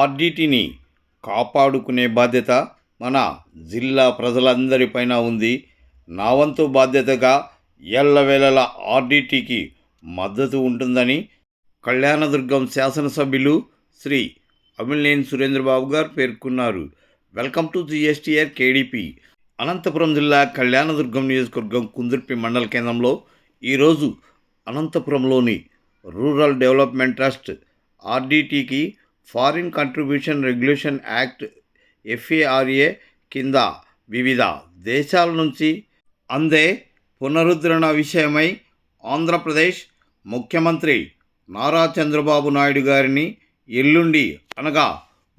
ఆర్డిటిని కాపాడుకునే బాధ్యత మన జిల్లా ప్రజలందరిపైన ఉంది. నా వంతు బాధ్యతగా ఎల్లవేళల ఆర్డిటికి మద్దతు ఉంటుందని కళ్యాణదుర్గం శాసనసభ్యులు శ్రీ అమిలినేని సురేంద్రబాబు గారు పేర్కొన్నారు. Welcome to GSTR KDP. Anantapur జిల్లా కళ్యాణదుర్గం నియోజకవర్గం కుందుర్పి మండల కేంద్రంలో ఈరోజు అనంతపురంలోని rural development trust ఆర్డీటీకి foreign contribution regulation act FARA కింద వివిధ దేశాల నుంచి అందే పునరుద్ధరణ విషయమై ఆంధ్రప్రదేశ్ ముఖ్యమంత్రి నారా చంద్రబాబు నాయుడు గారిని ఎల్లుండి అనగా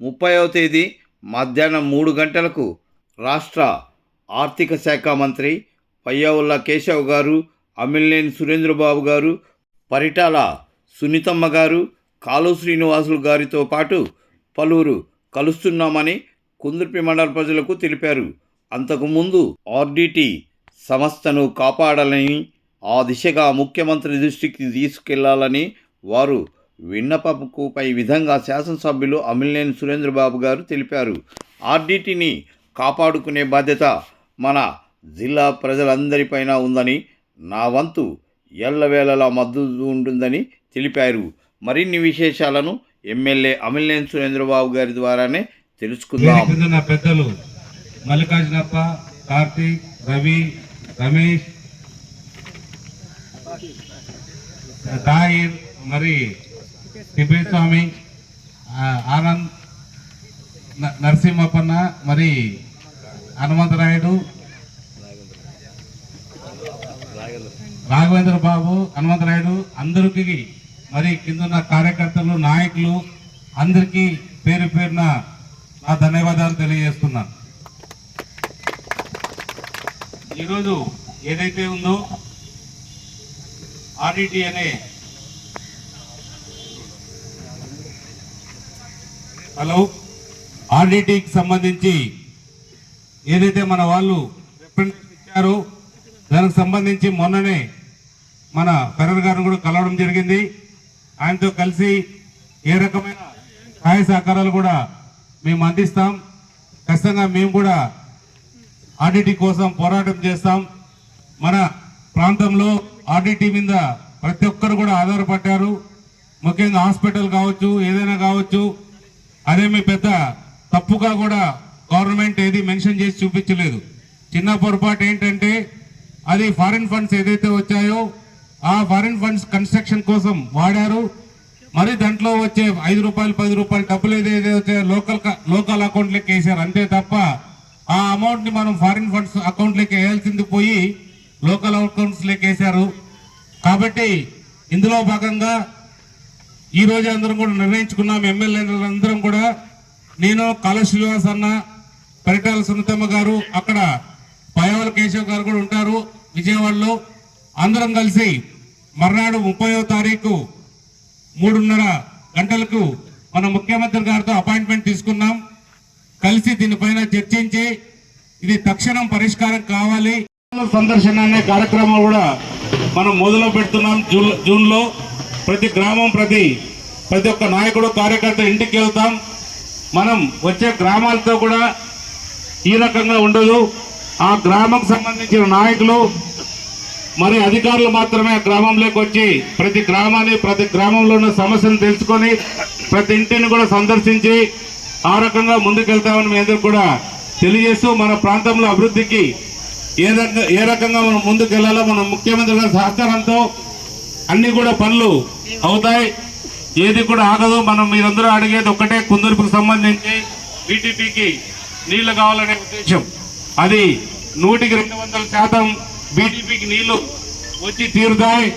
ముప్పైవ తేదీ మధ్యాహ్నం మూడు గంటలకు రాష్ట్ర ఆర్థిక శాఖ మంత్రి పయ్యవుల్ల కేశవ్ గారు అమిల్నేని సురేంద్రబాబు గారు పరిటాల సునీతమ్మ గారు కాలు శ్రీనివాసులు గారితో పాటు పలువురు కలుస్తున్నామని కుందుర్పి మండల ప్రజలకు తెలిపారు. అంతకుముందు ఆర్డిటి సంస్థను కాపాడాలని ఆ దిశగా ముఖ్యమంత్రి దృష్టికి తీసుకెళ్ళాలని వారు విన్నపంపై విధంగా శాసనసభ్యులు అమిలినేని సురేంద్రబాబు గారు తెలిపారు. ఆర్డిటిని కాపాడుకునే బాధ్యత మన జిల్లా ప్రజలందరిపైన ఉందని నా వంతు ఎల్లవేళలా మద్దతు ఉంటుందని తెలిపారు. మరిన్ని విశేషాలను ఎమ్మెల్యే అమిలినేని సురేంద్రబాబు గారి ద్వారానే తెలుసుకుందాం. నా పెద్దలు మల్లికార్జునప్ప కార్తీక్ రవి రమేష్ తాహిర్ మరి తిబేట్ స్వామి ఆనంద్ నరసింహపన్న నరసింహప్పన్న మరి హనుమంతరాయుడు రాఘవేంద్ర బాబు హనుమంతరాయుడు అందరికి మరి కింద కార్యకర్తలు నాయకులు అందరికీ పేరు పేరున నా ధన్యవాదాలు తెలియజేస్తున్నాను. ఈరోజు ఏదైతే ఉందో ఆర్డిటి అనే హలో ఆర్డిటికి సంబంధించి ఏదైతే మన వాళ్ళు ఇచ్చారో దానికి సంబంధించి మొన్ననే మన ఫెరర్ గారిని కూడా కలవడం జరిగింది. ఆయనతో కలిసి ఏ రకమైన సహాయ సహకారాలు కూడా మేము అందిస్తాం. ఖచ్చితంగా మేము కూడా ఆర్డిటీ కోసం పోరాటం చేస్తాం. మన ప్రాంతంలో ఆర్డిటీ మీద ప్రతి ఒక్కరు కూడా ఆధారపడ్డారు. ముఖ్యంగా హాస్పిటల్ కావచ్చు ఏదైనా కావచ్చు. అదే మీ పెద్ద తప్పుగా కూడా గవర్నమెంట్ ఏది మెన్షన్ చేసి చూపించలేదు. చిన్న పొరపాటు ఏంటంటే అది ఫారిన్ ఫండ్స్ ఏదైతే వచ్చాయో ఆ ఫారిన్ ఫండ్స్ కన్స్ట్రక్షన్ కోసం వాడారు. మరి దాంట్లో వచ్చే ఐదు రూపాయలు పది రూపాయలు డబ్బులు ఏదైతే లోకల్ లోకల్ అకౌంట్లోకి వేసారు అంతే తప్ప ఆ అమౌంట్ని మనం ఫారిన్ ఫండ్స్ అకౌంట్లోకి వేయాల్సింది పోయి లోకల్ అకౌంట్స్లోకి వేసారు వేశారు. కాబట్టి ఇందులో భాగంగా ఈ అందరం కూడా నిర్ణయించుకున్నాం. ఎమ్మెల్యేలు అందరం కూడా నేను కాళ శ్రీనివాస్ అన్న పరిటాల సునీతమ్మ గారు అక్కడ పయవల కేశవ్ గారు కూడా ఉంటారు విజయవాడలో. అందరం కలిసి మర్నాడు ముప్పయో తారీఖు మూడున్నర గంటలకు మన ముఖ్యమంత్రి గారితో అపాయింట్మెంట్ తీసుకున్నాం. కలిసి దీనిపైన చర్చించి ఇది తక్షణం పరిష్కారం కావాలి. సందర్శన అనే కార్యక్రమం కూడా మనం మొదలు పెడుతున్నాం జూన్ జూన్లో. ప్రతి గ్రామం ప్రతి ప్రతి ఒక్క నాయకుడు కార్యకర్త ఇంటికి వెళ్తాం. మనం వచ్చే గ్రామాలతో కూడా ఈ రకంగా ఉండదు. ఆ గ్రామం సంబంధించిన నాయకులు మరి అధికారులు మాత్రమే ఆ గ్రామంలోకి వచ్చి ప్రతి గ్రామాన్ని ప్రతి గ్రామంలో ఉన్న సమస్యను తెలుసుకొని ప్రతి ఇంటిని కూడా సందర్శించి ఆ రకంగా ముందుకెళ్తామని మీ అందరికి కూడా తెలియజేస్తూ మన ప్రాంతంలో అభివృద్ధికి ఏ రకంగా ఏ రకంగా మనం ముందుకెళ్ళాలో మన ముఖ్యమంత్రి గారి సహకారంతో అన్ని కూడా పనులు అవుతాయి. ఏది కూడా ఆగదు. మనం మీరందరూ అడిగేది ఒకటే కుందుర్పుకు సంబంధించి బీటీపీకి నీళ్ళు కావాలనే ఉద్దేశం. అది నూటికి రెండు వందల శాతం బీటీపీకి నీళ్ళు వచ్చి తీరుతాయి.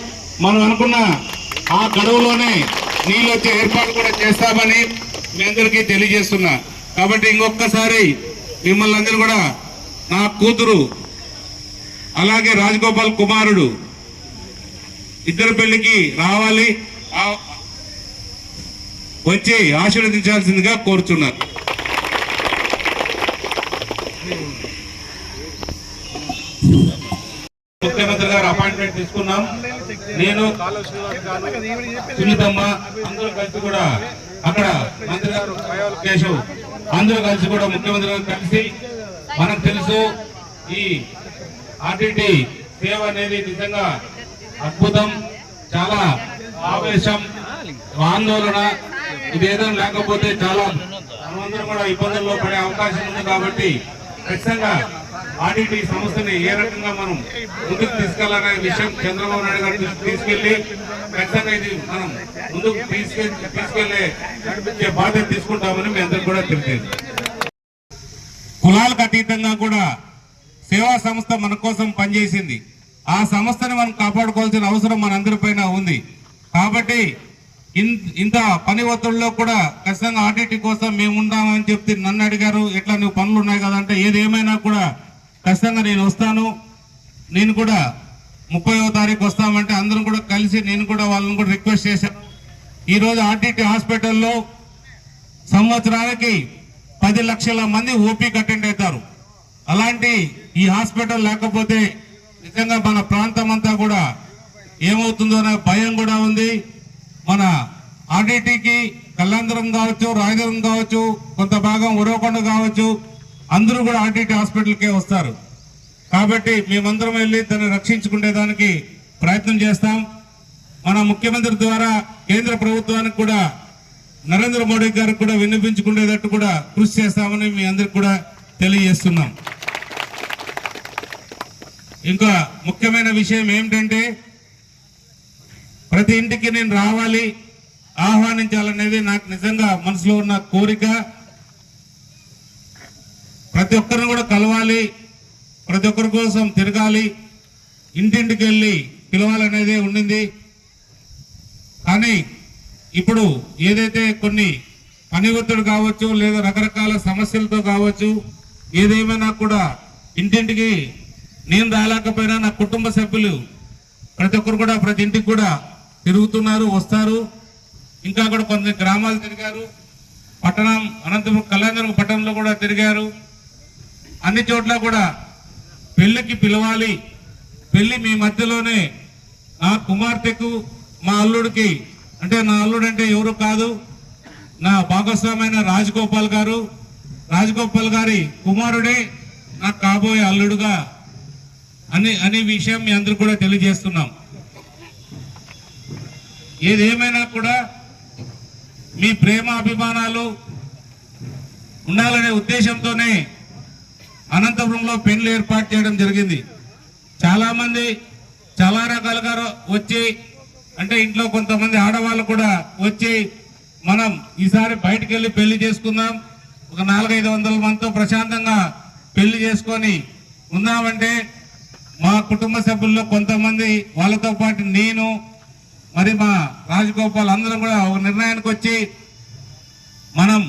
మనం అనుకున్న ఆ గడువులోనే నీళ్ళు వచ్చే ఏర్పాటు కూడా చేస్తామని మీ అందరికీ తెలియజేస్తున్నా. కాబట్టి ఇంకొకసారి మిమ్మల్ని అందరూ కూడా నా కూతురు అలాగే రాజగోపాల్ కుమారుడు ఇద్దరు పెళ్ళికి రావాలి. వచ్చి ఆశీర్వదించాల్సిందిగా కోరుచున్నారు ముఖ్యమంత్రి గారు అపాయింట్మెంట్ తీసుకున్నాం. నేను సునీతమ్మ అందరూ కలిసి కూడా అక్కడ మంత్రి గారు కేశవ్ అందరూ కలిసి కూడా ముఖ్యమంత్రి గారు కలిసి మనకు తెలుసు ఈ ఆర్టీటీ సేవ అనేది నిజంగా అద్భుతం చాలా ఆవేశం ఆందోళన. ఇదేదో లేకపోతే చాలా మనమందరం కూడా ఇబ్బందుల్లో పడే అవకాశం ఉంది కాబట్టి ఖచ్చితంగా ఆర్టీటీ సంస్థని ఏ రకంగా మనం ముందుకు తీసుకెళ్ళాలనే విషయం చంద్రబాబు నాయుడు గారు తీసుకెళ్ళి ఖచ్చితంగా ఇది మనం ముందుకు తీసుకెళ్ళి తీసుకెళ్ళే నడిపించే బాధ్యత తీసుకుంటామని మీ అందరికి కూడా తెలియదు కులాలకు అతీతంగా కూడా సేవా సంస్థ మన కోసం పనిచేసింది. ఆ సంస్థని మనం కాపాడుకోవాల్సిన అవసరం మనందరిపైన ఉంది. కాబట్టి ఇన్- ఇంత పని ఒత్తిడిలో కూడా ఖచ్చితంగా ఆర్టీటీ కోసం మేము ఉన్నామని చెప్తే నన్ను అడిగారు. ఎట్లా నువ్వు పనులు ఉన్నాయి కదా అంటే ఏది ఏమైనా కూడా ఖచ్చితంగా నేను వస్తాను. నేను కూడా ముప్పైవ తారీఖు వస్తామంటే అందరం కూడా కలిసి నేను కూడా వాళ్ళని కూడా రిక్వెస్ట్ చేశాను ఈరోజు ఆర్టీటీ హాస్పిటల్లో సంవత్సరానికి పది లక్షల మంది ఓపీకి అటెండ్ అవుతారు. అలాంటి ఈ హాస్పిటల్ లేకపోతే నిజంగా మన ప్రాంతం అంతా కూడా ఏమవుతుందో అనే భయం కూడా ఉంది. మన ఆర్డిటీకి కళ్యాణదురం కావచ్చు రాయదురం కావచ్చు కొంత భాగం ఉరవకొండ కావచ్చు అందరూ కూడా ఆర్టీటీ హాస్పిటల్కే వస్తారు. కాబట్టి మేమందరం వెళ్ళి తను రక్షించుకునేదానికి ప్రయత్నం చేస్తాం. మన ముఖ్యమంత్రి ద్వారా కేంద్ర ప్రభుత్వానికి కూడా నరేంద్ర మోడీ గారికి కూడా విన్నపించుకునేటట్టు కూడా కృషి చేస్తామని మీ అందరికి కూడా తెలియజేస్తున్నాం. ఇంకా ముఖ్యమైన విషయం ఏమిటంటే ప్రతి ఇంటికి నేను రావాలి ఆహ్వానించాలనేది నాకు నిజంగా మనసులో ఉన్న కోరిక. ప్రతి ఒక్కరిని కూడా కలవాలి. ప్రతి ఒక్కరి కోసం తిరగాలి. ఇంటింటికి వెళ్ళి పిలవాలనేదే ఉండింది. కానీ ఇప్పుడు ఏదైతే కొన్ని పని ఒత్తిడి కావచ్చు లేదా రకరకాల సమస్యలతో కావచ్చు ఏదేమైనా కూడా ఇంటింటికి నేను రాలేకపోయినా నా కుటుంబ సభ్యులు ప్రతి ఒక్కరు కూడా ప్రతి ఇంటికి కూడా తిరుగుతున్నారు వస్తారు. ఇంకా కూడా కొన్ని గ్రామాలు తిరిగారు. పట్టణం అనంతపురం కళ్యాణ్ పట్టణంలో కూడా తిరిగారు. అన్ని చోట్ల కూడా పెళ్ళికి పిలవాలి. పెళ్ళి మీ మధ్యలోనే నా కుమార్తెకు మా అల్లుడికి. అంటే నా అల్లుడు అంటే ఎవరు కాదు నా భాగస్వామైన రాజగోపాల్ గారు. రాజగోపాల్ గారి కుమారుడే నాకు కాబోయే అల్లుడుగా అని అనే విషయం మీ అందరూ కూడా తెలియజేస్తున్నాం. ఏదేమైనా కూడా మీ ప్రేమ అభిమానాలు ఉండాలనే ఉద్దేశంతోనే అనంతపురంలో పెళ్ళి ఏర్పాటు చేయడం జరిగింది. చాలా మంది చాలా రకాలుగా వచ్చి అంటే ఇంట్లో కొంతమంది ఆడవాళ్ళు కూడా వచ్చి మనం ఈసారి బయటికి వెళ్ళి పెళ్ళి చేసుకుందాం. ఒక నాలుగైదు వందల మందితో ప్రశాంతంగా పెళ్ళి చేసుకొని ఉన్నామంటే మా కుటుంబ సభ్యుల్లో కొంతమంది వాళ్ళతో పాటు నేను మరి మా రాజగోపాల్ అందరం కూడా ఒక నిర్ణయానికి వచ్చి మనం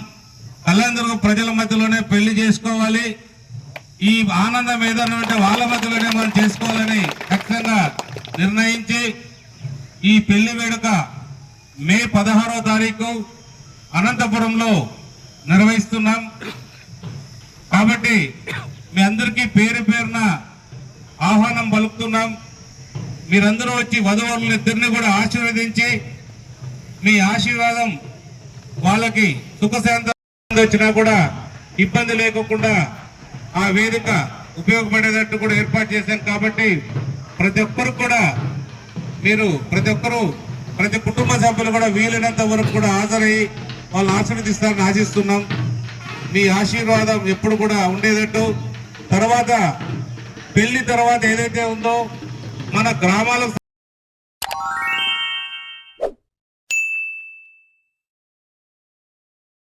కళ్యాణ ప్రజల మధ్యలోనే పెళ్ళి చేసుకోవాలి. ఈ ఆనందం ఏదైనా ఉంటే వాళ్ళ మధ్యలోనే మనం చేసుకోవాలని ఖచ్చితంగా నిర్ణయించి ఈ పెళ్ళి వేడుక మే పదహారో తారీఖు అనంతపురంలో నిర్వహిస్తున్నాం. కాబట్టి మీ అందరికీ పేరు పేరున ఆహ్వానం పలుకుతున్నాం. మీరందరూ వచ్చి వధువరులు ఇద్దరిని కూడా ఆశీర్వదించి మీ ఆశీర్వాదం వాళ్ళకి సుఖశాంతంగా వచ్చినా కూడా ఇబ్బంది లేకుండా ఆ వేదిక ఉపయోగపడేటట్టు కూడా ఏర్పాటు చేశాం కాబట్టి ప్రతి ఒక్కరు కూడా మీరు ప్రతి ఒక్కరు ప్రతి కుటుంబ సభ్యులు కూడా వీలైనంత వరకు కూడా హాజరై వాళ్ళు ఆశీర్వదిస్తారని ఆశిస్తున్నాం. మీ ఆశీర్వాదం ఎప్పుడు కూడా ఉండేటట్టు. తర్వాత పెళ్ళి తర్వాత ఏదైతే ఉందో మన గ్రామాలకు